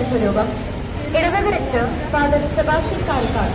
തിരുസ്വരൂപം ഇടവകുടത്ത് father Sebastian Karakkal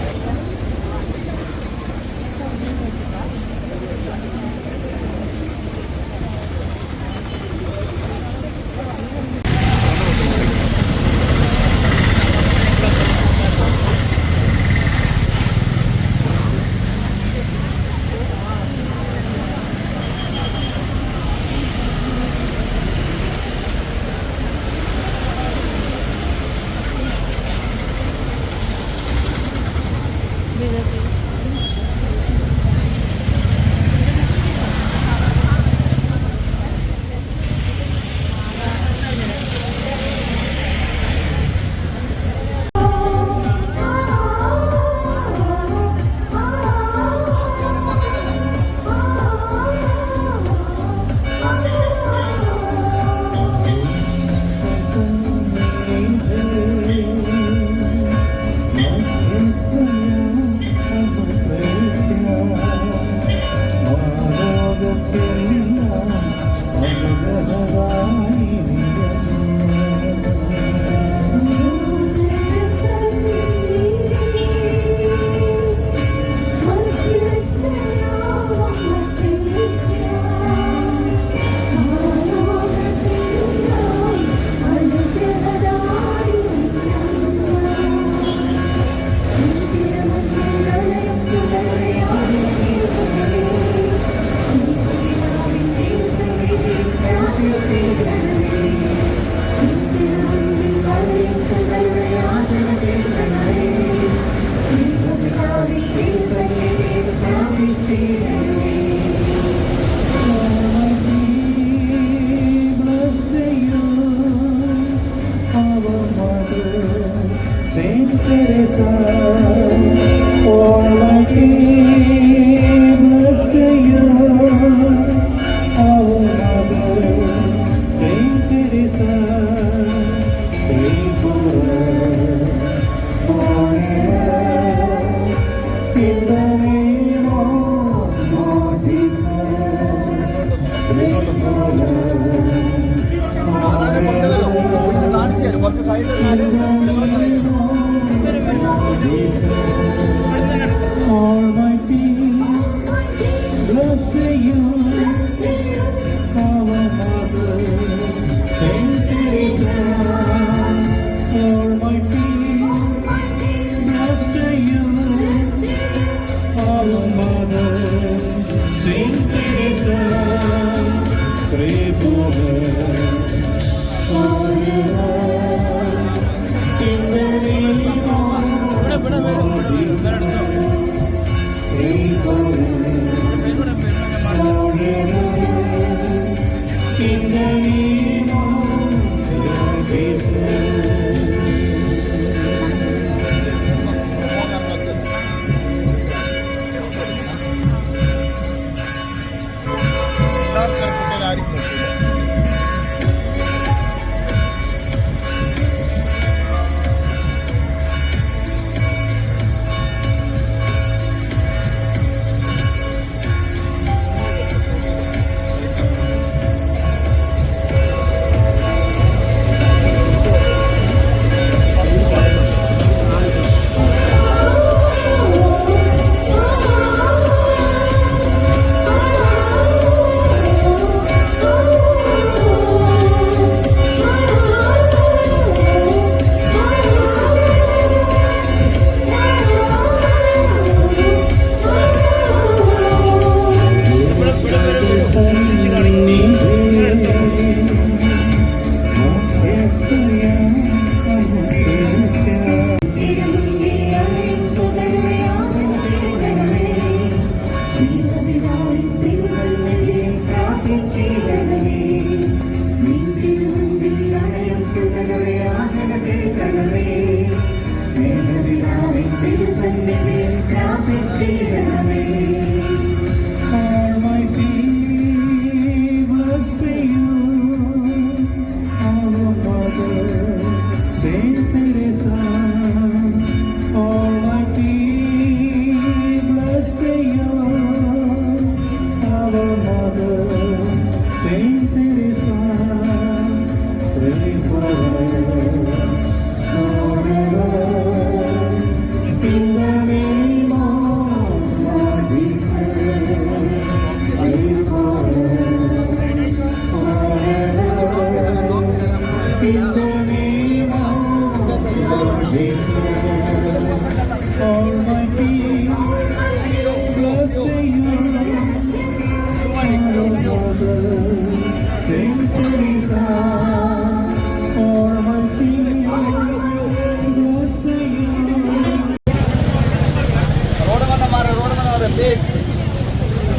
Bye.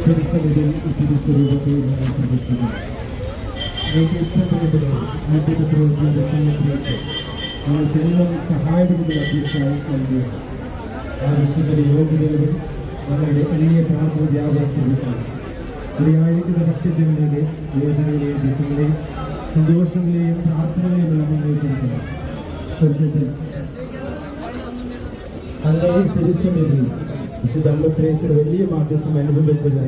പരിസ്ഥിതിയിൽ ഇത്തിരി സ്വരൂപത്തെ ഞാൻ ശ്രദ്ധിക്കുന്നു നിങ്ങൾക്ക് ഇഷ്ടപ്പെടുന്നത് ആദ്യത്തെ പ്രവർത്തനത്തെ സംബന്ധിച്ച് നിങ്ങൾ ചെല്ലും സഹായപ്പെടുന്ന അധ്യക്ഷനായി നൽകുകയാണ് ആ വിശുദ്ധ യോഗ്യതകളും ഞങ്ങളുടെ എളിയ പ്രാർത്ഥന ത്യാഗം ഒരാഴ്ച സത്യത്തിനുവേണ്ടി വേദനകളെയും ദുഃഖങ്ങളെയും സന്തോഷങ്ങളെയും പ്രാർത്ഥനകളെയും മുന്നോട്ട് സ്വർഗത്തിൽ അങ്ങനെ തിരുസമയത്തിൽ വിശുദ്ധ അമ്പത്രേശ്വര വലിയ മാധ്യസ്ഥം അനുഭവിച്ചത്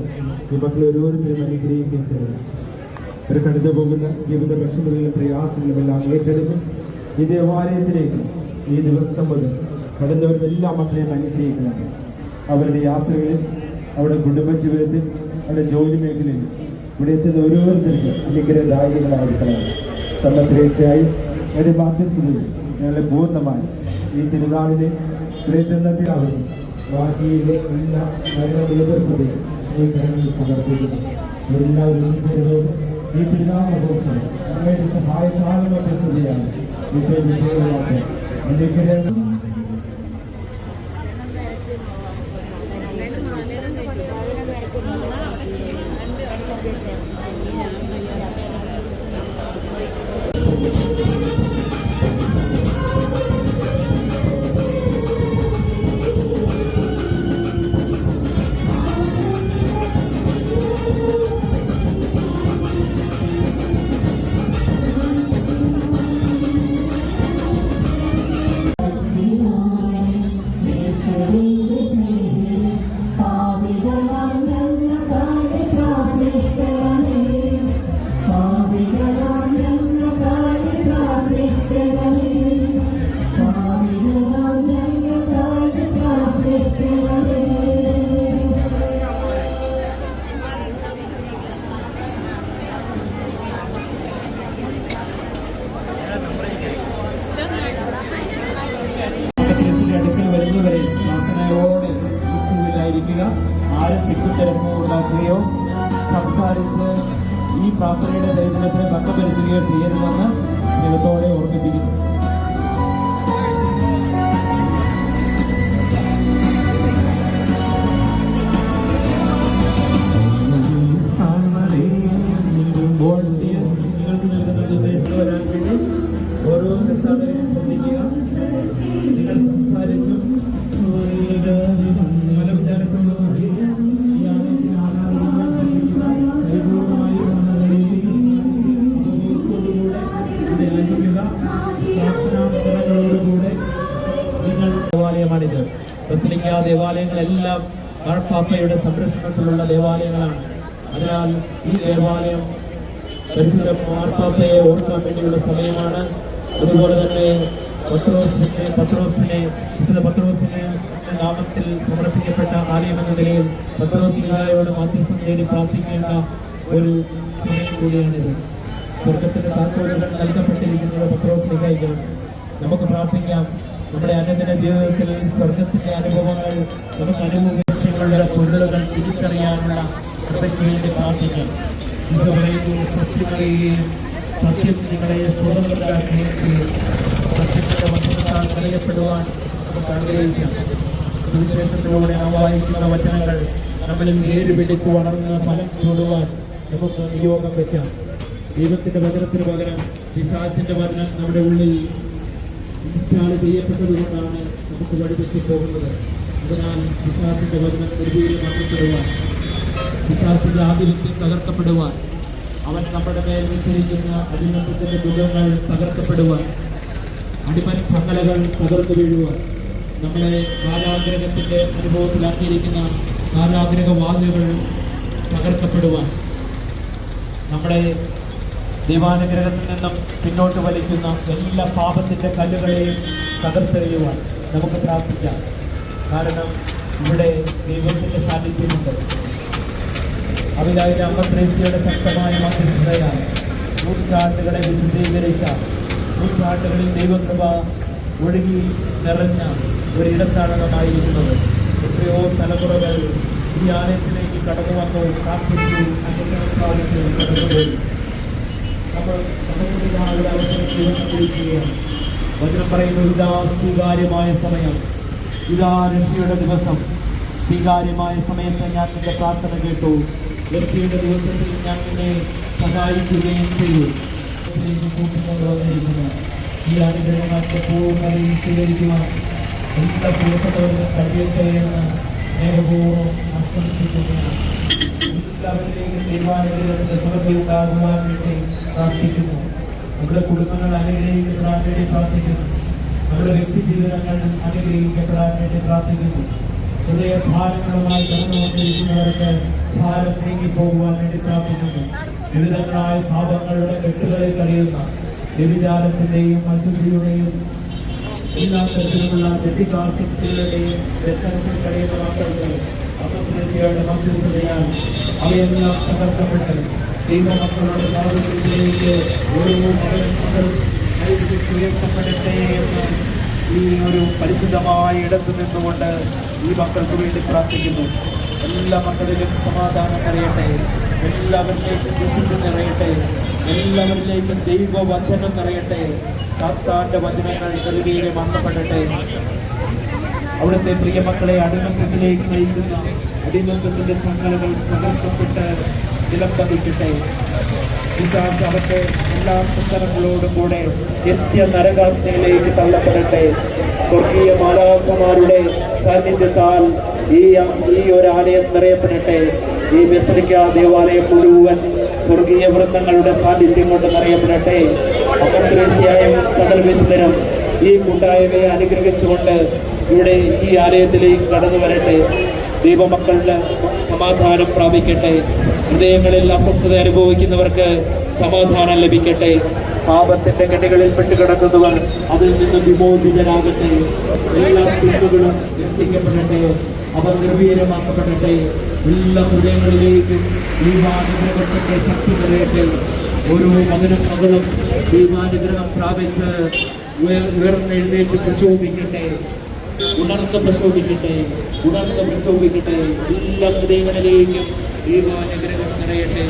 ഈ ഓരോരുത്തരും അനുഗ്രഹിക്കുകയും ചെയ്തത് ഒരു കടന്നു പോകുന്ന ജീവിത വിഷമങ്ങളിലും പ്രയാസങ്ങളും എല്ലാം ഏറ്റെടുത്ത് ഈ ദേവാലയത്തിലേക്ക് ഈ ദിവസം മുതൽ കടന്നവരും എല്ലാ മക്കളെയും അനുഗ്രഹിക്കണം അവരുടെ യാത്രകളിൽ അവരുടെ കുടുംബജീവിതത്തിൽ അവരുടെ ജോലി മേഖലയിൽ ഇവിടെ എത്തുന്ന ഓരോരുത്തർക്കും അനുഗ്രഹദായകങ്ങളായിരിക്കണം സമത്രേശയായി ഒരു ബാധ്യസ്ഥതയിൽ ഞങ്ങളെ പൂർണമായി ഈ തിരുനാളിനെ ഇവിടെ എത്തുന്നതിനാവുന്നു ബാക്കിയിലെ എല്ലാ മരണ ഈ കരങ്ങളിൽ സമർപ്പിക്കുന്നു എല്ലാവരും ചേർന്ന് ഈ പിതാമഹോത്സവം അങ്ങയുടെ സഹായകാലമൊക്കെ സ്ഥിതിയാണ് ഇപ്പോൾ വിജയമായിട്ട് അനുഗ്രഹം ഉത്തരവിലായിരിക്കുക ആരും തിക്കുത്തരമോ ഉണ്ടാക്കുകയോ സംസാരിച്ച് ഈ പ്രാർത്ഥനയുടെ ദൈവത്തിന് ഭംഗം വരുത്തുകയോ ചെയ്യരുതെന്ന് സ്നേഹത്തോടെ ഓർമ്മിപ്പിക്കുന്നു. മാർപ്പാപ്പയുടെ സംരക്ഷണത്തിലുള്ള ദേവാലയങ്ങളാണ്. അതിനാൽ ഈ ദേവാലയം പരിശുദ്ധ മാർപ്പാപ്പയെ ഓർക്കാൻ വേണ്ടിയുള്ള സമയമാണ്. അതുപോലെ തന്നെ പത്രോസിനെ പത്രോസിനെ വിശുദ്ധ പത്രോസിനെ നാമത്തിൽ സമർപ്പിക്കപ്പെട്ട ആലയം എന്ന നിലയിൽ പത്രോസിനായോട് മാധ്യസ്ഥം തേടി പ്രാർത്ഥിക്കേണ്ട ഒരു സമയം കൂടിയാണിത്. സ്വർഗത്തിന്റെ താക്കോലുകൾ നൽകപ്പെട്ടിരിക്കുന്നത് പത്രോസിലേക്കായിരിക്കണം നമുക്ക് പ്രാർത്ഥിക്കാം. നമ്മുടെ അനുദിന ജീവിതത്തിൽ സ്വർഗത്തിന്റെ അനുഭവങ്ങൾ നമുക്ക് അനുഭവങ്ങളുടെ പൊരുളുകൾ തിരിച്ചറിയാനുള്ള വേണ്ടി പ്രാർത്ഥിക്കാം. ഇത് പറയുന്നു സത്യങ്ങളെയും സത്യം നിലയപ്പെടുവാൻ നമുക്ക് ആഗ്രഹിക്കാം. സുവിശേഷത്തിലൂടെ നാം വായിക്കുന്ന വചനങ്ങൾ നമ്മളിൽ നേര് പിടിച്ച് വളർന്ന് ഫലം ചൂടുവാൻ നമുക്ക് നിയോഗം വയ്ക്കാം ദൈവത്തിന്റെ വചനത്തിന് പകരം പിശാചിന്റെ വചനം നമ്മുടെ ഉള്ളിൽ ഇൻസ്റ്റാൾ ചെയ്യപ്പെട്ടത് കൊണ്ടാണ് നമുക്ക് വഴിതെറ്റി പോകുന്നത്. അതിനാൽ പിശാചിന്റെ വചനം മാറ്റപ്പെടുവാൻ പിശാചിന്റെ ആധിപത്യം തകർക്കപ്പെടുവാൻ അവൻ നമ്മുടെ മേൽ വിസ്തരിക്കുന്ന അടിമത്തത്തിന്റെ ദുഃഖങ്ങൾ തകർക്കപ്പെടുവാൻ അടിമൻ ചങ്ങലകൾ തകർന്നു വീഴുവാൻ നമ്മളെ കാലാഗ്രഹത്തിന്റെ അനുഭവത്തിലാക്കിയിരിക്കുന്ന കാലാഗ്രഹ വാതിലുകൾ തകർക്കപ്പെടുവാൻ നമ്മുടെ ദൈവാനുഗ്രഹത്തിൽ നിന്നും പിന്നോട്ട് വലിക്കുന്ന എല്ലാ പാപത്തിന്റെ കല്ലുകളെയും തകർത്തെറിയുവാൻ നമുക്ക് പ്രാർത്ഥിക്കാം. കാരണം ഇവിടെ ദൈവത്തിന്റെ സാന്നിധ്യമുണ്ട്. അവിലായിലെ അമ്പത്രേസിയുടെ ശക്തമായ മധ്യസ്ഥതയാൽ നൂറ്റാണ്ടുകളെ വിശദീകരിച്ച നൂറ്റാണ്ടുകളിൽ ദൈവകൃപ ഒഴുകി നിറഞ്ഞ ഒരിടത്താണ് നാം ആയിരിക്കുന്നത് എത്രയോ തലമുറകൾ ഈ ആലയത്തിലേക്ക് കടന്നു വന്നു പ്രാർത്ഥിച്ചു അനുഗ്രഹം പ്രാപിച്ചു കടന്നുപോയി വചനം പറയുന്നത് ഇതാ സ്വീകാര്യമായ സമയം. ഇതാ രക്ഷയുടെ ദിവസം. സ്വീകാര്യമായ സമയത്ത് ഞാൻ നിന്റെ പ്രാർത്ഥന കേട്ടു. രക്ഷയുടെ ദിവസത്തിൽ ഞാൻ നിന്നെ സഹായിക്കുകയും ചെയ്തു. ഈ അനുഗ്രഹങ്ങൾക്ക് പൂർണതയും സ്വീകരിക്കുവാൻ എല്ലാ പ്രിയപ്പെട്ടവരും കഴിയട്ടെ എന്ന് സ്നേഹപൂർവം ആശംസിക്കുകയാണ് ദൈവാനുഗ്രഹത്തിന്റെ സമൃദ്ധിയുണ്ടാകുവാൻ വേണ്ടി പ്രാർത്ഥിക്കുന്നു. നമ്മുടെ കുടുംബങ്ങൾ അനുഗ്രഹിക്കപ്പെടാൻ വേണ്ടി പ്രാർത്ഥിക്കുന്നു? നമ്മുടെ വ്യക്തി ജീവിതങ്ങൾ വേണ്ടി പ്രാർത്ഥിക്കുന്നു. ഹൃദയ ഭാരങ്ങളുമായി കടന്നുകൊണ്ടിരിക്കുന്നവർക്ക് ഭാരം നീങ്ങി പോകുവാൻ വേണ്ടി പ്രാർത്ഥിക്കുന്നു. വിവിധങ്ങളായ പാപങ്ങളുടെ കെട്ടുകളിൽ കഴിയുന്ന വ്യഭിചാരത്തിന്റെയും അശുദ്ധിയുടെയും എല്ലാ തരത്തിലുള്ള തെറ്റിദ്ധാർഥ്യങ്ങളുടെയും രക്തത്തിൽ കഴിയുന്ന മക്കൾക്ക് അപകൃതിയുടെ മധ്യസ്ഥതയാൽ അവയെല്ലാം തകർക്കപ്പെട്ട് ദൈവമക്കളുടെ സാഹചര്യത്തിലേക്ക് ഓരോ മകനും ഉയർത്തപ്പെടട്ടെ എന്ന് ഈ ഒരു പരിശുദ്ധമായ ഇടത്ത് നിന്നുകൊണ്ട് ഈ മക്കൾക്ക് വേണ്ടി പ്രാർത്ഥിക്കുന്നു. എല്ലാ മക്കളിലും സമാധാനം നിറയട്ടെ. എല്ലാവരിലേക്കും വിശുദ്ധി നിറയട്ടെ. എല്ലാവരിലേക്കും ദൈവവചനം നിറയട്ടെ. കർത്താന്റെ വചനങ്ങൾ നെറുകയിലെ മണ്ണപ്പെടട്ടെ അവിടുത്തെ പ്രിയമക്കളെ അടിമത്തത്തിലേക്ക് നയിക്കുന്ന അടിമത്തത്തിന്റെ ചങ്ങലകൾ തകർക്കപ്പെട്ട് നിലം പതിക്കട്ടെ അവന്റെ എല്ലാ പുസ്തകങ്ങളോടും കൂടെ നിത്യ നരകാഗ്നിയിലേക്ക് തള്ളപ്പെടട്ടെ. സ്വർഗീയ മാലാക്കന്മാരുടെ സാന്നിധ്യത്താൽ ഈ ഈ ഒരു ആലയം നിറയപ്പെടട്ടെ. ഈ മെസ്രിക്ക ദേവാലയം മുഴുവൻ സ്വർഗീയ വൃത്തങ്ങളുടെ സാന്നിധ്യം കൊണ്ട് നിറയപ്പെടട്ടെ. അമന്ത്രേസ്യായും സകല വിശുദ്ധനും ഈ കൂട്ടായ്മയെ അനുഗ്രഹിച്ചുകൊണ്ട് ഇവിടെ ഈ ആലയത്തിലേക്ക് കടന്നു വരട്ടെ ദൈവമക്കളുടെ സമാധാനം പ്രാപിക്കട്ടെ. ഹൃദയങ്ങളിൽ അസ്വസ്ഥത അനുഭവിക്കുന്നവർക്ക് സമാധാനം ലഭിക്കട്ടെ. പാപത്തിന്റെ കെട്ടികളിൽ പെട്ടുകിടക്കുന്നവർ അതിൽ നിന്ന് വിമോചിതരാകട്ടെ. എല്ലാ തിന്മകളും രക്ഷിക്കപ്പെടട്ടെ അവർ നിർവീര്യമാക്കപ്പെടട്ടെ. എല്ലാ ഹൃദയങ്ങളിലേക്കും ദൈവാനുഗ്രഹത്തിന്റെ ശക്തി നിറയട്ടെ. ഓരോ മകനും മകളും ദൈവാനുഗ്രഹം പ്രാപിച്ച് ഉയർ- ഉയർന്നെഴുന്നേറ്റ് പ്രശോഭിക്കട്ടെ ഉണർന്ന് പ്രശോഭിക്കട്ടെ ഉണർന്ന് പ്രശോഭിക്കട്ടെ. എല്ലാ ഹൃദയങ്ങളിലേക്കും ദീപാനുഗ്രഹം നിറയട്ടെ.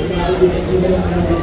എല്ലാവരുടെയും ജീവിതങ്ങളിൽ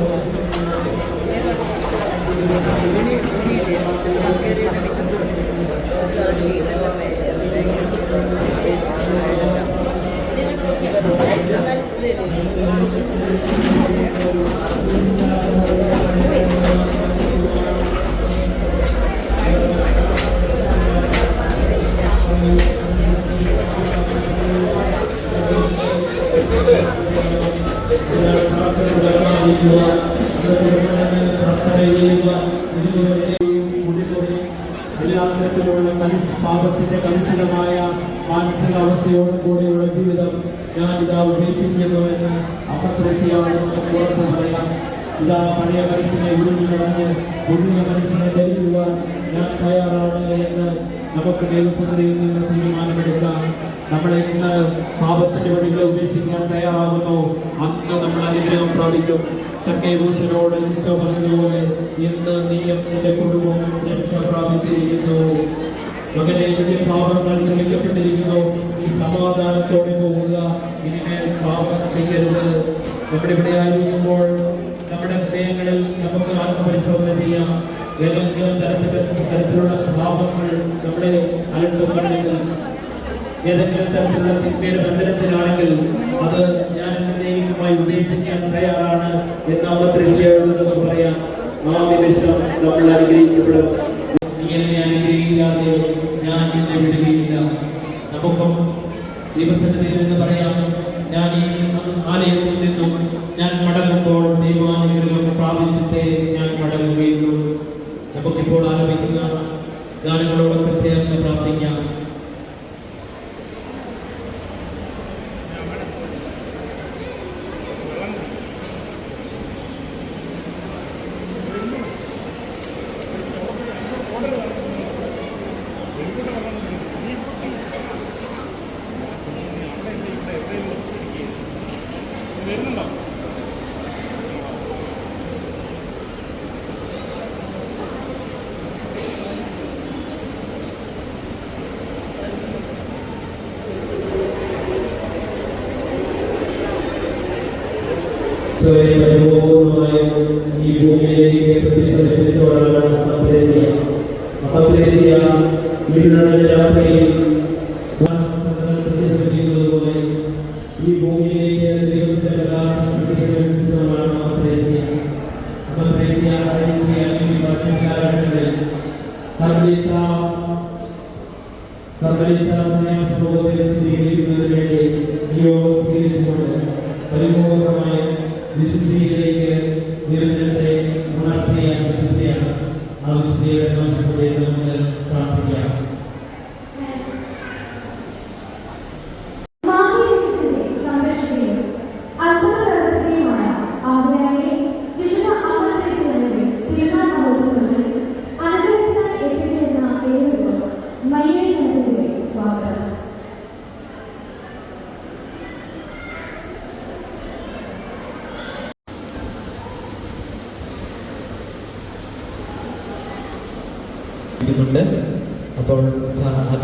പാപത്തിന്റെ കലുഷിതമായ മാനസികാവസ്ഥയോടും കൂടിയുള്ള ജീവിതം ഞാൻ ഇതാ ഉപേക്ഷിക്കുന്നു എന്ന് പറയാം. ഇതാ പഴയ മനുഷ്യനെ ഉരുങ്ങി നടന്ന് പുതിയ മനുഷ്യനെ ധരിക്കുവാൻ ഞാൻ തയ്യാറാണ് എന്ന് നമുക്ക് ദൈവസന്നിധിയിൽ നിന്ന് തീരുമാനമെടുക്കാം. നമ്മൾ ഇന്ന് പാപത്തിന്റെ വഴികളെ ഉപേക്ഷിക്കാൻ തയ്യാറാകുന്നു. അന്ന് നമ്മൾ അനുഗ്രഹം പ്രാപിക്കും. ചക്കൈബൂസിനോട് ഈശോ പറഞ്ഞതുപോലെ ഇന്ന് നീ കുടുംബം പ്രാപിച്ചിരിക്കുന്നു. മകനെ നിന്റെ പാപങ്ങൾ ക്ഷമിക്കപ്പെട്ടിരിക്കുന്നു ഈ സമാധാനത്തോടെ പോവുക. ഇനിമേൽ പാപം ചെയ്യരുത്. നമ്മുടെ ആയിരിക്കുമ്പോൾ നമ്മുടെ ഹൃദയങ്ങളിൽ നമുക്ക് ആത്മപരിശോധന ചെയ്യാം. ഏതെങ്കിലും തരത്തിലുള്ള തരത്തിലുള്ള പാപങ്ങൾ നമ്മുടെ അലട്ടുന്നുണ്ടെങ്കിൽ ഏതെങ്കിലും തരത്തിലുള്ള തിന്മയുടെ ബന്ധനത്തിലാണെങ്കിൽ അത് ഞാൻ എന്നേക്കുമായി ഉപേക്ഷിക്കാൻ തയ്യാറാണ് എന്ന് അവതരിക്കുക പറയാം. ആ നിമിഷം നമ്മൾ അനുഗ്രഹിക്കപ്പെടും. നീ എന്നെ അനുഗ്രഹിക്കാതെ ഞാൻ നിന്നെ വിടുകയില്ല നമുക്കും ദൈവസന്നിധിയിൽ എന്ന് പറയാം ഞാൻ ഈ ആലയത്തിൽ നിന്നും ഞാൻ മടങ്ങുമ്പോൾ ദൈവാനുഗ്രഹം പ്രാപിച്ചിട്ടേ ഞാൻ മടങ്ങുകയുള്ളൂ. നമുക്കിപ്പോൾ ആരംഭിക്കുന്ന ഗാനങ്ങളോടൊക്കെ ചേർന്ന് പ്രാർത്ഥിക്കാം.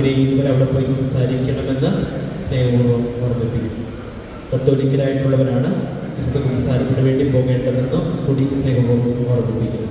ആഗ്രഹിക്കുന്നവർ അവിടെ പോയി സംസാരിക്കണമെന്ന് സ്നേഹപൂർവം ഓർമ്മിപ്പിക്കുന്നു. കത്തോലിക്കലായിട്ടുള്ളവരാണ് വിശുദ്ധ സംസാരത്തിന് വേണ്ടി പോകേണ്ടതെന്നും കൂടി സ്നേഹപൂർവം ഓർമ്മിപ്പിക്കുന്നു.